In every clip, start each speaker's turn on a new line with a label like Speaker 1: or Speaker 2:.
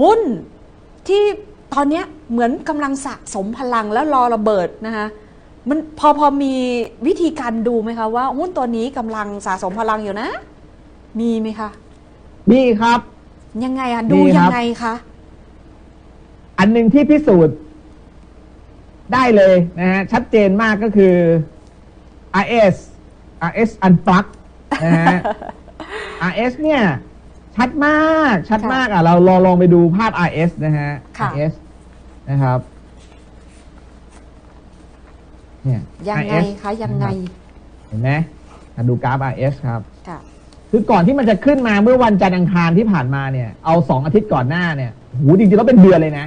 Speaker 1: หุ้นที่ตอนเนี้ยเหมือนกำลังสะสมพลังแล้วรอระเบิดนะคะมันพอพอมีวิธีการดูไหมคะว่าหุ้นตัวนี้กำลังสะสมพลังอยู่นะ มีไหมคะ
Speaker 2: นี่ครับ
Speaker 1: ยังไงอะดู
Speaker 2: มีครับ
Speaker 1: ยังไงคะ
Speaker 2: อันหนึ่งที่พิสูจน์ได้เลยนะฮะชัดเจนมากก็คือ RS RS unplug นะฮะ RS เนี่ย ชัดมากชัดมากอะ เราลองลองไปดูภาพ RS นะฮะ
Speaker 1: ค่ะ
Speaker 2: RS นะครับ เนี่ย
Speaker 1: ยังไง
Speaker 2: RS
Speaker 1: คะ ยังไง
Speaker 2: เห็นไหมมาดูกราฟ RS ครับ
Speaker 1: ค่ะ
Speaker 2: คือก่อนที่มันจะขึ้นมาเมื่อวันจันทร์อังคารที่ผ่านมาเนี่ย เอาสองอาทิตย์ก่อนหน้าเนี่ยหูจริงๆแล้วเป็นเดือนเลยนะ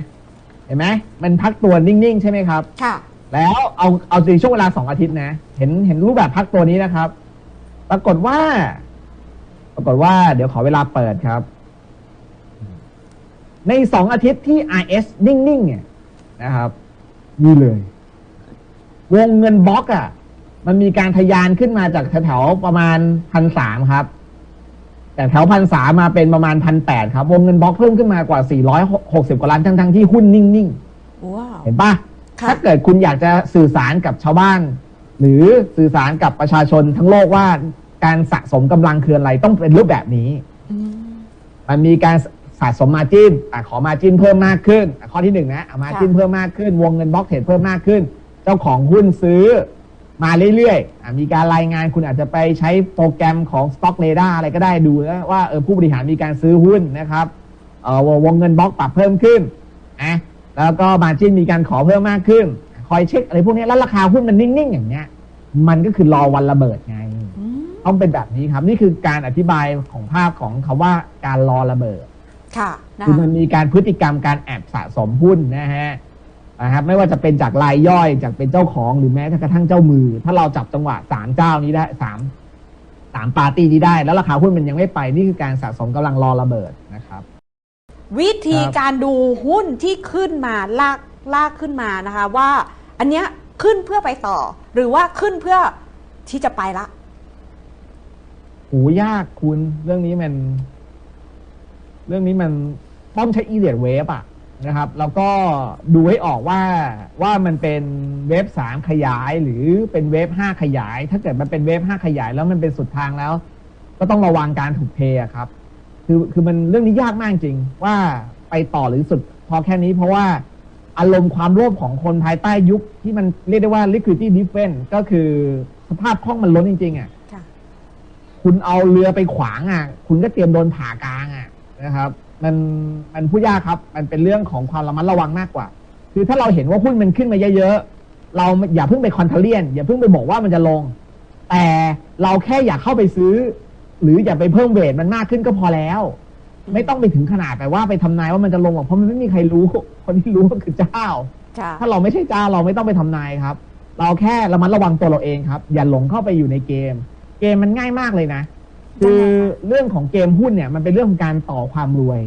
Speaker 2: เห็นไหมมันพักตัวนิ่งๆ ใช่ไหมครับ
Speaker 1: ค่ะ
Speaker 2: แล้วเอาเอาในช่วงเวลาสองอาทิตย์นะ เห็นเห็นรูปแบบพักตัวนี้นะครับ ปรากฏว่า ปรากฏว่าเดี๋ยวขอเวลาเปิดครับ ในสองอาทิตย์ที่ RS นิ่ง ๆ เนี่ยนะครับนี่เลย วงเงินบล็อกอะ่ะ มันมีการทะยานขึ้นมาจากแถวๆประมาณพันสามครับแต่แถวพันสามาเป็นประมาณพันแปดครับ วงเงินบล็อกเพิ่มขึ้นมากว่า 460 กว่าล้านทั้งๆที่หุ้นนิ่งๆ
Speaker 1: ว้าว
Speaker 2: เห็นปะ
Speaker 1: ค่ะ
Speaker 2: ถ้าเกิดคุณอยากจะสื่อสารกับชาวบ้าน หรือสื่อสารกับประชาชนทั้งโลกว่า การสะสมกำลังคืออะไรต้องเป็นรูปแบบนี้
Speaker 1: อืม
Speaker 2: มันมีการสะสมมาจินอะขอมาจินเพิ่มมากขึ้นอะข้อที่หนึ่งนะมาจิน
Speaker 1: ค่ะ
Speaker 2: เพิ่มมากขึ้น วงเงินบล็อกเทรดเพิ่มมากขึ้น เจ้าของหุ้นซื้อมาเรื่อยๆอะมีการรายงานคุณอาจจะไปใช้โปรแกรมของ Stock Radar อะไรก็ได้ดูนะว่าเออผู้บริหารมีการซื้อหุ้นนะครับเออวงเงินบล็อกปรับเพิ่มขึ้นนะแล้วก็มาจินมีการขอเพิ่มมากขึ้น คอยเช็คอะไรพวกนี้แล้วราคาหุ้นมันนิ่งๆ อย่างเงี้ย มันก็คือรอวันระเบิดไง
Speaker 1: อืม
Speaker 2: ต้องเป็นแบบนี้ครับ นี่คือการอธิบายของภาพของคาว่าการรอระเบิด
Speaker 1: ค่ะนะ
Speaker 2: คือ
Speaker 1: คะ
Speaker 2: มันมีการพฤติกรรมการแอบสะสมหุ้นนะฮะนะครับไม่ว่าจะเป็นจากรายย่อยจากเป็นเจ้าของหรือแม้กระทั่งเจ้ามือ ถ้าเราจับจังหวะสามเจ้านี้ได้สามสามปาร์ตี้นี้ได้ แล้วราคาหุ้นมันยังไม่ไปนี่คือการสะสมกำลังรอระเบิดนะครับ
Speaker 1: วิธี
Speaker 2: ครับ
Speaker 1: การดูหุ้นที่ขึ้นมาลากลากขึ้นมานะคะ ว่า อันเนี้ยขึ้นเพื่อไปต่อ หรือว่าขึ้นเพื่อที่จะไปละ
Speaker 2: โหยากคุณเรื่องนี้มัน เรื่องนี้มันต้องใช้อีเดียเวฟอะนะครับ แล้วก็ดูให้ออกว่าว่ามันเป็นเวฟสามขยายหรือเป็นเวฟห้าขยาย ถ้าเกิดมันเป็นเวฟห้าขยาย แล้วมันเป็นสุดทางแล้ว ก็ต้องระวังการถูกเทครับ คือคือมันเรื่องนี้ยากมากจริง ว่าไปต่อหรือสุดพอแค่นี้เพราะว่าอารมณ์ความโลภของคนภายใต้ยุคที่มันเรียกได้ว่า liquidity defense ก็คือสภาพคล่องมันล้นจริงๆอะ่ะ คุณเอาเรือไปขวางอะ คุณก็เตรียมโดนผ่ากลางอะนะครับ มันมันพูดยากครับ มันเป็นเรื่องของความระมัดระวังมากกว่า คือถ้าเราเห็นว่าหุ้นมันขึ้นมาเยอะๆ เราอย่าเพิ่งไปคอนเทเลียน อย่าเพิ่งไปบอกว่ามันจะลง แต่เราแค่อยากเข้าไปซื้อ หรืออย่าไปเพิ่มเวทมันมากขึ้นก็พอแล้ว ไม่ต้องไปถึงขนาดไปว่าไปทำนายว่ามันจะลงหรอกเพราะมันไม่มีใครรู้ คนที่รู้ก็คือเจ้า
Speaker 1: ค่ะ
Speaker 2: ถ้าเราไม่ใช่เจ้าเราไม่ต้องไปทำนายครับ เราแค่ระมัดระวังตัวเราเองครับ อย่าหลงเข้าไปอยู่ในเกม เกมมันง่ายมากเลยนะ คือเรื่องของเกมหุ้นเนี่ย มันเป็นเรื่องของการต่อความรวย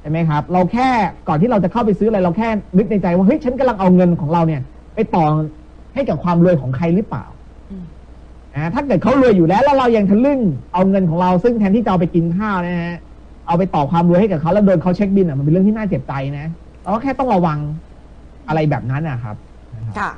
Speaker 2: ใช่ไหมครับ เราแค่ก่อนที่เราจะเข้าไปซื้ออะไรเราแค่นึกในใจว่าเฮ้ยฉันกำลังเอาเงินของเราเนี่ย ไปต่อให้กับความรวยของใครหรือเปล่า
Speaker 1: อืม
Speaker 2: อ่าถ้าเกิดเขารวยอยู่แล้วแล้วเรายังทะลึ่งเอาเงินของเราซึ่งแทนที่จะเอาไปกินข้าวนะฮะเอาไปต่อความรวยให้กับเขาแล้วโดนเขาเช็คบินอะมันเป็นเรื่องที่น่าเจ็บใจนะเราก็แค่ต้องระวังอะไรแบบนั้นนะครับนะครับ
Speaker 1: ค่ะ